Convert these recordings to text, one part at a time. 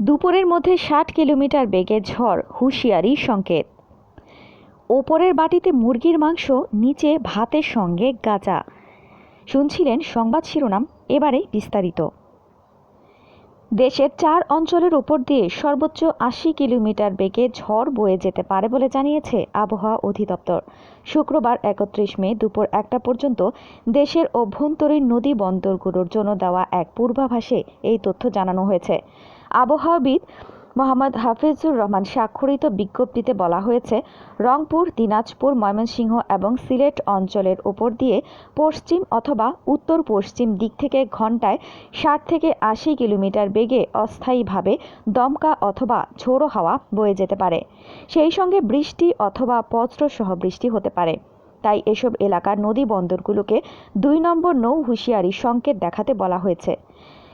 দুপুরের মধ্যে ষাট কিলোমিটার বেগে ঝড়, হুঁশিয়ারি, সংকেত। ওপরের বাটিতে মুরগির মাংস, নিচে ভাতের সঙ্গে গাঁজা। শুনছিলেন সংবাদ শিরোনাম, এবারে বিস্তারিত। দেশের চার অঞ্চলের উপর দিয়ে সর্বোচ্চ আশি কিলোমিটার বেগে ঝড় বয়ে যেতে পারে বলে জানিয়েছে আবহাওয়া অধিদপ্তর। শুক্রবার একত্রিশ মে দুপুর একটা পর্যন্ত দেশের অভ্যন্তরীণ নদী বন্দরগুলোর জন্য দেওয়া এক পূর্বাভাসে এই তথ্য জানানো হয়েছে। আবহাওয়াবিদ মোহাম্মদ হাফিজুর রহমান স্বাক্ষরিত বিজ্ঞপ্তিতে বলা হয়েছে, রংপুর, দিনাজপুর, ময়মনসিংহ এবং সিলেট অঞ্চলের ওপর দিয়ে পশ্চিম অথবা উত্তর পশ্চিম দিক থেকে ঘন্টায় ষাট থেকে আশি কিলোমিটার বেগে অস্থায়ীভাবে দমকা অথবা ঝোড়ো হাওয়া বয়ে যেতে পারে। সেই সঙ্গে বৃষ্টি অথবা বজ্রসহ বৃষ্টি হতে পারে। তাই এসব এলাকার নদী বন্দরগুলোকে দুই নম্বর নৌ হুঁশিয়ারি সংকেত দেখাতে বলা হয়েছে।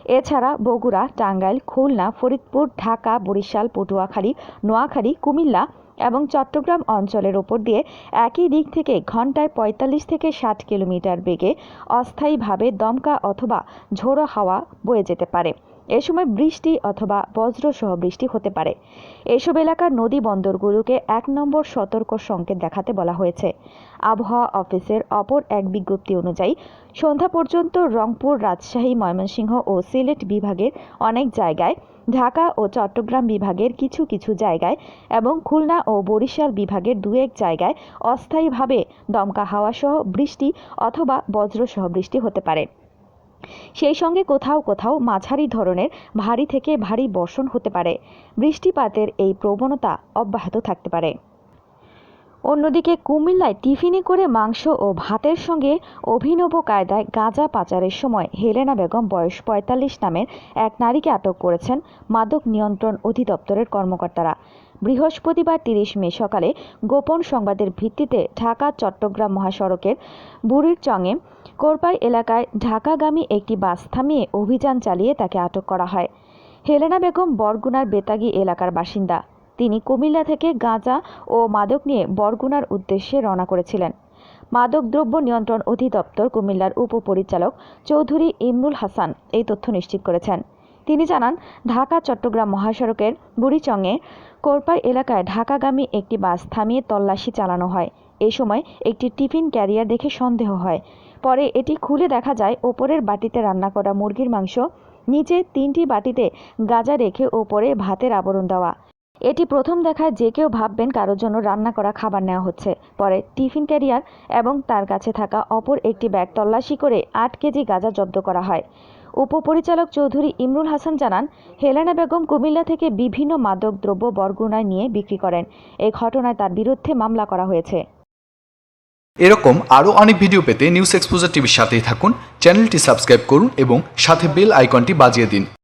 এছাড়া বগুড়া, টাঙ্গাইল, খুলনা, ফরিদপুর, ঢাকা, বরিশাল, পটুয়াখালী, নোয়াখালী, কুমিল্লা এবং চট্টগ্রাম অঞ্চলের ওপর দিয়ে একই দিক থেকে ঘন্টায় পঁয়তাল্লিশ থেকে ষাট কিলোমিটার বেগে অস্থায়ীভাবে দমকা অথবা ঝোড়ো হাওয়া বয়ে যেতে পারে। এ সময় বৃষ্টি অথবা বজ্রসহ বৃষ্টি হতে পারে। এসব এলাকার নদী বন্দরগুলোকে এক নম্বর সতর্ক সংকেত দেখাতে বলা হয়েছে। আবহাওয়া অফিসের অপর এক বিজ্ঞপ্তি অনুযায়ী, সন্ধ্যা পর্যন্ত রংপুর, রাজশাহী, ময়মনসিংহ ও সিলেট বিভাগের অনেক জায়গায়, ঢাকা ও চট্টগ্রাম বিভাগের কিছু কিছু জায়গায় এবং খুলনা ও বরিশাল বিভাগের দু এক জায়গায় অস্থায়ীভাবে দমকা হাওয়াসহ বৃষ্টি অথবা বজ্রসহ বৃষ্টি হতে পারে। সেই সঙ্গে কোথাও কোথাও মাঝারি ধরনের ভারী থেকে ভারী বর্ষণ হতে পারে। বৃষ্টিপাতের এই প্রবণতা অব্যাহত থাকতে পারে। অন্যদিকে কুমিল্লায় টিফিনে করে মাংস ও ভাতের সঙ্গে অভিনব কায়দায় গাঁজা পাচারের সময় হেলেনা বেগম বয়স পঁয়তাল্লিশ নামের এক নারীকে আটক করেছেন মাদক নিয়ন্ত্রণ অধিদপ্তরের কর্মকর্তারা। বৃহস্পতিবার তিরিশ মে সকালে গোপন সংবাদের ভিত্তিতে ঢাকা, চট্টগ্রাম মহাসড়কের বুড়ির চঙে কোরপাই এলাকায় ঢাকাগামী একটি বাস থামিয়ে অভিযান চালিয়ে তাকে আটক করা হয়। হেলেনা বেগম বরগুনার বেতাগী এলাকার বাসিন্দা। তিনি কুমিল্লা থেকে গাঁজা ও মাদক নিয়ে বরগুনার উদ্দেশ্যে রওনা করেছিলেন। মাদক দ্রব্য নিয়ন্ত্রণ অধিদপ্তর কুমিল্লার উপপরিচালক চৌধুরী ইমরুল হাসান এই তথ্য নিশ্চিত করেছেন। তিনি জানান, ঢাকা, চট্টগ্রাম মহাসড়কের বুড়িচংয়ে কোরপাই এলাকায় ঢাকাগামী একটি বাস থামিয়ে তল্লাশি চালানো হয়। এ সময় একটি টিফিন ক্যারিয়ার দেখে সন্দেহ হয়। পরে এটি খুলে দেখা যায়, ওপরের বাটিতে রান্না করা মুরগির মাংস, নিচে তিনটি বাটিতে গাজা রেখে ওপরে ভাতের আবরণ দেওয়া। এটি প্রথম দেখায় যে কেউ ভাববেন কারোর জন্য রান্না করা খাবার নেওয়া হচ্ছে। পরে টিফিন ক্যারিয়ার এবং তার কাছে থাকা অপর একটি ব্যাগ তল্লাশি করে আট কেজি গাঁজা জব্দ করা হয়। উপপরিচালক চৌধুরী ইমরুল হাসান জানান, হেলেনা বেগম কুমিল্লা থেকে বিভিন্ন মাদক দ্রব্য বরগুনায় নিয়ে বিক্রি করেন। এই ঘটনায় তার বিরুদ্ধে মামলা করা হয়েছে। এরকম আরও অনেক ভিডিও পেতে নিউজ এক্সপোজার টিভির সাথেই থাকুন, চ্যানেলটি সাবস্ক্রাইব করুন এবং সাথে বেল আইকনটি বাজিয়ে দিন।